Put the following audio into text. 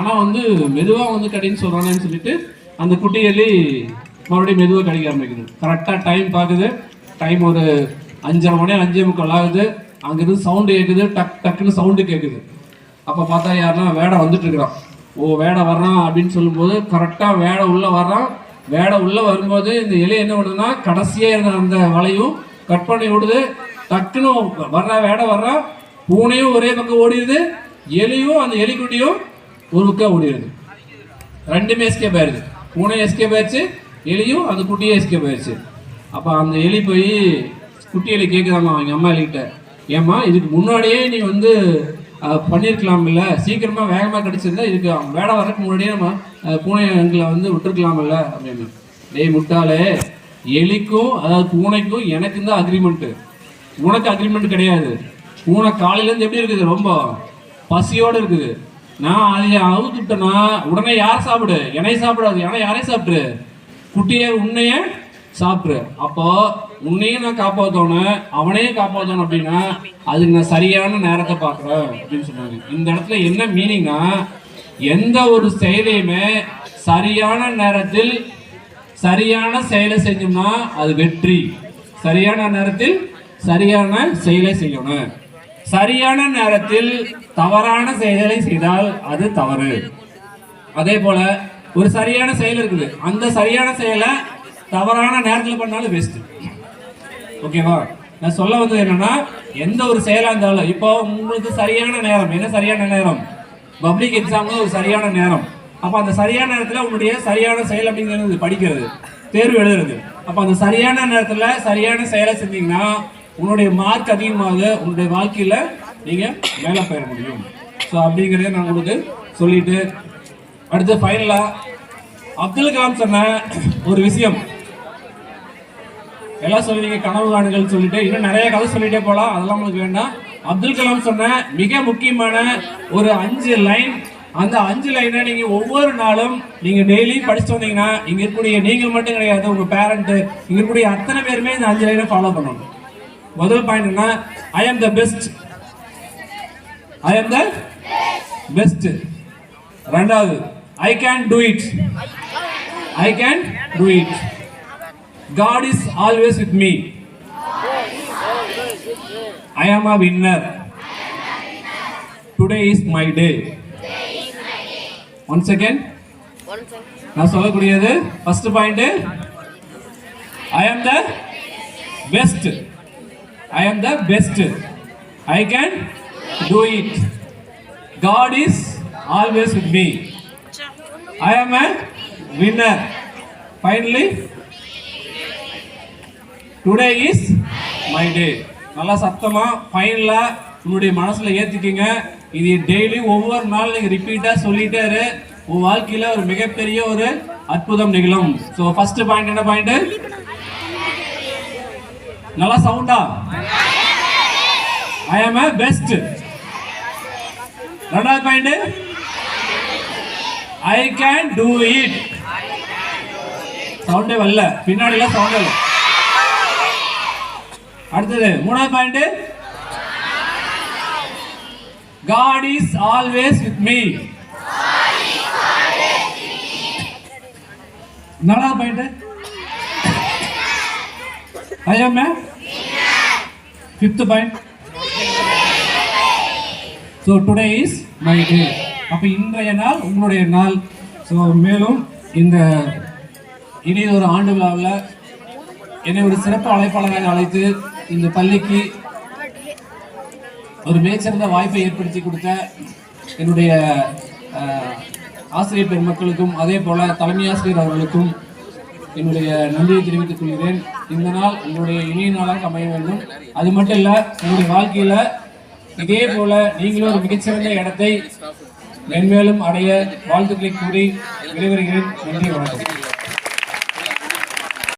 ஆனால் வந்து மெதுவாக வந்து கடின்னு சொல்கிறானேன்னு சொல்லிட்டு அந்த குட்டி எலி மறுபடியும் மெதுவாக கடிக்க ஆரம்பிக்குது. கரெக்டாக டைம் பார்க்குது. டைம் ஒரு அஞ்சரை மணி அஞ்சே முக்கால் ஆகுது. அங்கேருந்து சவுண்டு கேட்குது டக் டக்குன்னு சவுண்டு கேட்குது அப்போ பார்த்தா யாருன்னா வேடை வந்துட்டு இருக்கிறான். ஓ வேடை வர்றான் அப்படின்னு சொல்லும்போது கரெக்டாக வேடை உள்ளே வர்றான். வேடை உள்ளே வரும்போது இந்த எலி என்ன பண்ணுதுன்னா கடைசியாக இருந்த அந்த வலையும் கட் பண்ணி விடுது. டக்குன்னு வர்ற வேடை வர்றா. பூனையும் ஒரே பக்கம் ஓடிடுது. எலியும் அந்த எலிக்குட்டியும் ஒரு ஓடிடுது. ரெண்டுமே எஸ்கேப் ஆயிடுது பூனை எஸ்கேப் ஆயிடுச்சு எலியும் அந்த குட்டியும் எஸ்கேப் ஆயிடுச்சு அப்போ அந்த எலி போய் குட்டி எலி கேட்குறாமா அவங்க அம்மா எலிக்கிட்ட ஏம்மா இதுக்கு முன்னாடியே நீ வந்து பண்ணியிருக்கலாம் இல்லை சீக்கிரமாக வேகமாக கிடச்சிருந்தா இதுக்கு வேலை வர்றதுக்கு முன்னாடியே நம்ம பூனை எங்களை வந்து விட்டுருக்கலாம்ல. அப்படின்னு. டேய் முட்டாளே எலிக்கும் அதாவது பூனைக்கும் எனக்கும் தான் அக்ரிமெண்ட்டு உனக்கு அக்ரிமெண்ட் கிடையாது. பூனை காலையிலேருந்து எப்படி இருக்குது? ரொம்ப பசியோடு இருக்குது. நான் அதை அவுத்துட்டேன்னா உடனே யார் சாப்பிடு? என்னை சாப்பிடாது. ஏன்னா யாரையும் சாப்பிடு? குட்டியை உன்னைய சாப்பிட்ரு அப்போ உன்னையும் நான் காப்பாற்றணும் அவனையும் காப்பாற்றணும் அப்படின்னா அதுக்கு நான் சரியான நேரத்தை பார்க்குறேன் அப்படின்னு சொன்னாங்க இந்த இடத்துல என்ன மீனிங்னா எந்த ஒரு செயலையுமே சரியான நேரத்தில் சரியான செயலை செஞ்சோம்னா அது வெற்றி. சரியான நேரத்தில் சரியான செயலை செய்யணும். சரியான நேரத்தில் தவறான செயலை செய்தால் அது தவறு. அதே போல ஒரு சரியான செயல் இருக்குது. அந்த சரியான செயலை தவறான நேரத்தில் பண்ணாலும் பெஸ்ட் ஓகேவா நான் சொல்ல வந்தது என்னன்னா எந்த ஒரு செயலாக இருந்தாலும் இப்போ உங்களுக்கு சரியான நேரம் என்ன சரியான நேரம்? பப்ளிக் எக்ஸாம் ஒரு சரியான நேரம். அப்போ அந்த சரியான நேரத்தில் உன்னுடைய சரியான செயல் அப்படிங்கிறது படிக்கிறது தேர்வு எழுதுறது. அப்போ அந்த சரியான நேரத்தில் சரியான செயலை செஞ்சீங்கன்னா உன்னுடைய மார்க் அதிகமாக உன்னுடைய வாழ்க்கையில நீங்க மேலே பெற முடியும். ஸோ அப்படிங்கிறத நான் உங்களுக்கு சொல்லிட்டு அடுத்து ஃபைனலா அப்துல் கலாம் சொன்ன ஒரு விஷயம். எல்லாம் சொல்லுவீங்க கனவு காணுங்கள் சொல்லிட்டு இன்னும் நிறைய கதை சொல்லிட்டே போலாம். அதெல்லாம் உங்களுக்கு வேண்டாம். அப்துல் கலாம் சொன்ன மிக முக்கியமான ஒரு அஞ்சு லைன் அந்த அஞ்சு லைனை நீங்க ஒவ்வொரு நாளும் நீங்க டெய்லி படிச்சு வந்தீங்கன்னா இங்க இருக்கக்கூடிய நீங்கள் மட்டும் கிடையாது உங்க பேரண்ட் இங்க இருக்கக்கூடிய அத்தனை பேருமே இந்த அஞ்சு லைனை ஃபாலோ பண்ணணும். முதல் பாயிண்ட் என்ன? ஐ am the best I am the best ரெண்டாவது I can do it I can do it God is always with me I am a winner today is my day one second நான் சொல்லக்கூடியது first point I ஆம் the best I am the best. I can do it. God is always with me. I am a winner finally today is my day நல்லா சத்தமா ஃபைனலா உன்னுடைய மனசுல ஏத்திக்கங்க இது daily ஒவ்வொரு நாள் நீங்க ரிப்பீட்டா சொல்லிட்டே இரு உன் வாழ்க்கையில ஒரு மிகப்பெரிய ஒரு அற்புதம் நிகழும் ஸோ ஃபர்ஸ்ட் பாயிண்ட் என்ன பாயிண்ட் நல்லா சவுண்டா ஐ ஆம் பெஸ்ட் ரெண்டாவது point I can do it சவுண்டே வரல. பின்னாடிலாம் சவுண்ட் இல்லை அடுத்தது மூணாவது point God is always with me நாலாவது point I am a fifth point so today is my day அப்போ இன்றைய நாள் உங்களுடைய நாள். ஸோ மேலும் இந்த இனியொரு ஆண்டு விழாவில் என்னை ஒரு சிறப்பு அழைப்பாளராக அழைத்து இந்த பள்ளிக்கு ஒரு மிகச்சிறந்த வாய்ப்பை ஏற்படுத்தி கொடுத்த என்னுடைய ஆசிரியர் பெருமக்களுக்கும் அதே போல தலைமை ஆசிரியர் அவர்களுக்கும் என்னுடைய நன்றியை தெரிவித்துக் கொள்கிறேன். இந்த நாள் உங்களுடைய இனிய நாளாக அமைய வேண்டும். அது மட்டும் இல்ல உங்களுடைய வாழ்க்கையில இதே போல நீங்களும் ஒரு மிகச்சிறந்த இடத்தை மென்மேலும் அடைய வாழ்த்துக்களை கூறி விடைபெறுகிறேன். நன்றி வணக்கம்.